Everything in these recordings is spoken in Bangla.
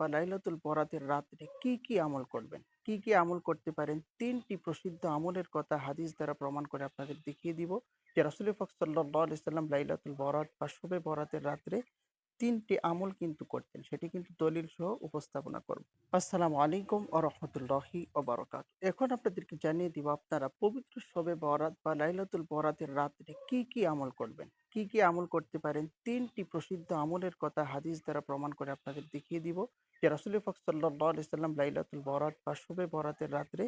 বা লাইলাতুল বরাতের রাত্রে কি কি আমল করবেন? কি কি আমল করতে পারেন? তিনটি প্রসিদ্ধ আমলের কথা হাদিস দ্বারা প্রমাণ করে আপনাদের দেখিয়ে দিব। যে রাসুল ফক সাল্লাহ লাইলাতুল বরাত বা শুভে বরাতের রাত্রে তিনটি আমল কিন্তু করতেন। সেটি কিন্তু দলিল সহ উপস্থাপনা করব। আসসালামু আলাইকুম ও রহমতুল্লাহি ওবরাকাত এখন আপনাদেরকে জানিয়ে দিব, আপনারা পবিত্র শবে বরাত বা লাইলাতুল বরাতের রাত্রে কি কি আমল করবেন? কি কি আমল করতে পারেন? তিনটি প্রসিদ্ধ আমলের কথা হাদিস দ্বারা প্রমাণ করে আপনাদের দেখিয়ে দিব যে রাসুল ফক সাল্লাহ সাল্লাম লাইলাতুল বরাত বা শুভে বরাতের রাত্রে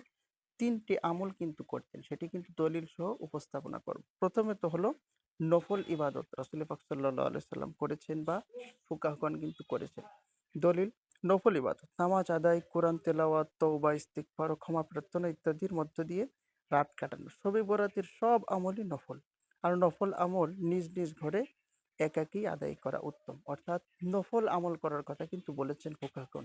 তিনটি আমল কিন্তু করতেন। সেটি কিন্তু দলিল সহ উপস্থাপনা করব। প্রথমে তো হলো নফল ইবাদত রাসুল পাক সাল্লাহ করেছেন বা ফুকাহগণ কিন্তু করেছেন। দলিল, নফল ইবাদত, নামাজ আদায়, কোরআন তেলাওয়াত, তওবা ইস্তিকফার ও ক্ষমা প্রার্থনা ইত্যাদির মধ্য দিয়ে রাত কাটানো। সবে বরাতের সব আমলই নফল। আর নফল আমল নিজ নিজ ঘরে একাকী আদায় করা উত্তম। অর্থাৎ নফল আমল করার কথা কিন্তু বলেছেন ফুকাহগণ।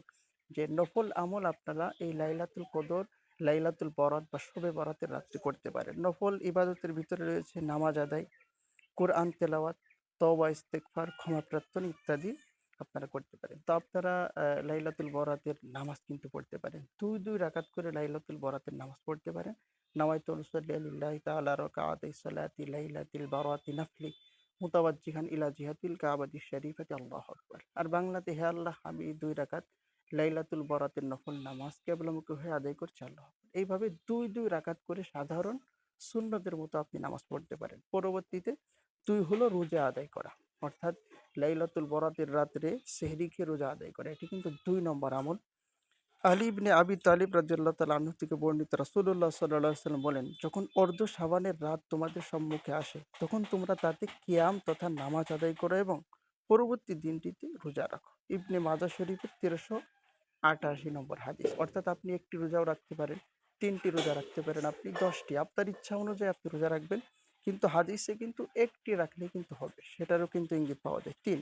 যে নফল আমল আপনারা এই লাইলাতুল কদর, লাইলাতুল বরাত বা শবে বরাতের রাত্রি করতে পারেন। নফল ইবাদতের ভিতরে রয়েছে নামাজ আদায় কোরআন তেলাওয়াত, তওবা ইস্তেকফার ক্ষমা প্রার্থনা ইত্যাদি আপনারা করতে পারেন। তো আপনারা লাইলাতুল বরাতের নামাজ কিন্তু পড়তে পারেন। দুই দুই রাকাত করে লাইলাতুল বরাতের নামাজ পড়তে পারেন। নামাইতু নুসাল্লি লিল্লাহি তাআলা রাকাআতি সালাতি, লাইলাতিল বরাতি নাফলি, মুতাওয়াজ্জিহান ইলা জিহাতিল কাবাতি শরীফাতি, আল্লাহু আকবার। আর বাংলাতে হে আল্লাহ, আমি দুই রাকাত লাইলাতুল বরাতের নফল নামাজ কেবলমুখী হয়ে আদায় করছি, আল্লাহ এইভাবে দুই দুই রাকাত করে সাধারণ সুন্নতের মতো আপনি নামাজ পড়তে পারেন। পরবর্তীতে দুই হলো রোজা আদায় করা। অর্থাৎ লাইলাতুল বরাতের রাত্রে সেহরিকে রোজা আদায় করা। এটি কিন্তু দুই নম্বর আমল। আলী ইবনে আবি তালিব রাদিয়াল্লাহু তাআলা আনহু থেকে বর্ণিত সাল্লাল্লাহু সাল্লাম বলেন, যখন অর্ধ সাবানের রাত তোমাদের সম্মুখে আসে, তখন তোমরা তাতে কিয়াম তথা নামাজ আদায় করো এবং পরবর্তী দিনটিতে রোজা রাখো। ইবনে মাজা শরীফের তেরোশো আটাশি নম্বর হাদিস। অর্থাৎ আপনি একটি রোজাও রাখতে পারেন, তিনটি রোজা রাখতে পারেন, আপনি দশটি। আপনার ইচ্ছা অনুযায়ী আপনি রোজা রাখবেন। কিন্তু হাদিসে কিন্তু একটি রাখলে কিন্তু হবে। সেটারও কিন্তু ইঙ্গিত পাওয়া যায়। তিন,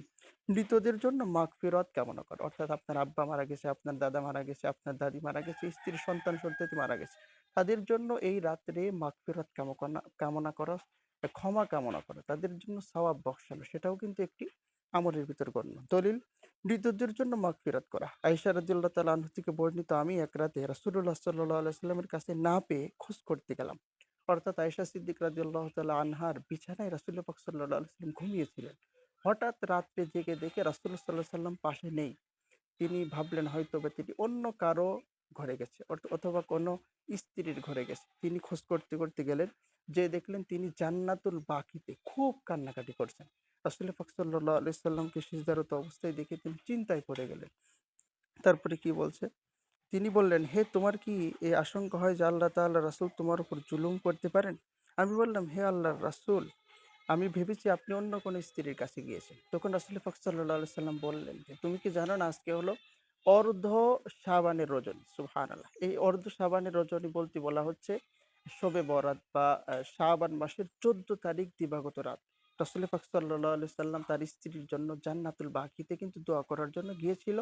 মৃতদের জন্য মাগ ফেরত কামনা করা। অর্থাৎ আপনার আব্বা মারা গেছে, আপনার দাদা মারা গেছে, আপনার দাদি মারা গেছে স্ত্রীর সন্তান, সন্ততি মারা গেছে। তাদের জন্য এই রাত্রে মাগ ফেরত কামনা কামনা করা, ক্ষমা কামনা করা, তাদের জন্য সওয়াব বক্সানো সেটাও কিন্তু একটি আমলের ভিতর গণ্য। দলিল, মৃতদের জন্য মাগ ফেরত করা আইসা রাদিল্লাহ তালা থেকে বর্ণিত, আমি এক রাতে রাসুল্লাহ সাল্লাহ আলাইস্লামের কাছে না পেয়ে খোঁজ করতে গেলাম। অর্থাৎ আয়েশা সিদ্দিক রাদিয়াল্লাহু তাআলা আনহার বিছানায় রাসূল পাক আলাইহি সাল্লাম ঘুমিয়েছিলেন। হঠাৎ রাত্রে জেগে দেখে রাসূলুল্লাহ সাল্লাল্লাহু আলাইহি সাল্লাম পাশে নেই। তিনি ভাবলেন হয়তো বা তিনি অন্য কারও ঘরে গেছে অথ- অথবা কোনো স্ত্রীর ঘরে গেছে। তিনি খোঁজ করতে করতে গেলেন, যে দেখলেন তিনি জান্নাতুল বাকিতে খুব কান্নাকাটি করছেন। রাসূল পাক সাল্লাল্লাহু আলাইহি সাল্লামকে সিজদারত অবস্থায় দেখে তিনি চিন্তায় পড়ে গেলেন। তারপরে কি বলছে? তিনি বললেন হে তোমার কি এই আশঙ্কা হয় যে আল্লাহ তাআলা রাসুল তোমার উপর জুলুম করতে পারেন? আমি বললাম হে আল্লাহর রাসূল আমি ভেবেছি আপনি অন্য কোনো স্ত্রীর কাছে গিয়েছেন। তখন রাসূল সাল্লাল্লাহু আলাইহি সাল্লাম বললেন যে তুমি কি জানো না আজকে হলো অর্ধ সাবানের রজনী? সুবহানাল্লাহ। এই অর্ধ সাবানের রজনী বলতে বলা হচ্ছে শবে বরাত বা আহ, শাবান মাসের চোদ্দ তারিখ দিবাগত রাত। রাসূল আলাইহি সাল্লাম তার স্ত্রীর জন্য জান্নাতুল বাকিতে কিন্তু দোয়া করার জন্য গিয়েছিল।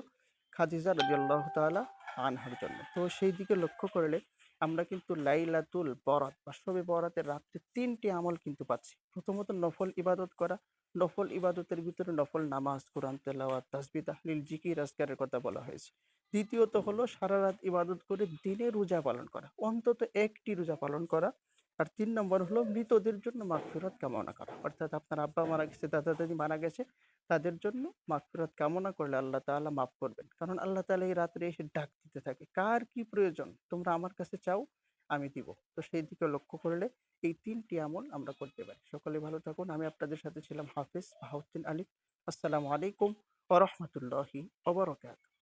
খাদিজা রাদিয়াল্লাহু তাআলা আনহার জন্য। তো সেই দিকে লক্ষ্য করলে আমরা কিন্তু লাইলাতুল বরাত বা শবে বরাতের রাত্রে তিনটি আমল কিন্তু পাচ্ছি। প্রথমত নফল ইবাদত করা, নফল ইবাদতের ভিতরে নফল নামাজ, কোরআন, তেলাওয়াত তাসবি তাহলিল, জিকির, আজকারের কথা বলা হয়েছে। দ্বিতীয়ত হলো সারা রাত ইবাদত করে দিনে রোজা পালন করা, অন্তত একটি রোজা পালন করা আর তিন নম্বর হলো মৃতদের জন্য মাগফিরাত কামনা করা। অর্থাৎ আপনার আব্বা মারা গেছে, দাদা দাদি মারা গেছে, তাদের জন্য মাগফিরাত কামনা করলে আল্লাহ তাআলা মাফ করবেন। কারণ আল্লাহ তাআলা এই রাত্রে এসে ডাক দিতে থাকে, কার কি প্রয়োজন? তোমরা আমার কাছে চাও, আমি দিব। তো সেই দিকে লক্ষ্য করলে এই তিনটি আমল আমরা করতে পারি। সকলে ভালো থাকুন, আমি আপনাদের সাথে ছিলাম হাফিজ বাহাউদ্দিন আলী। আসসালামু আলাইকুম ওয়া রাহমাতুল্লাহি ওয়া বারাকাতুহু।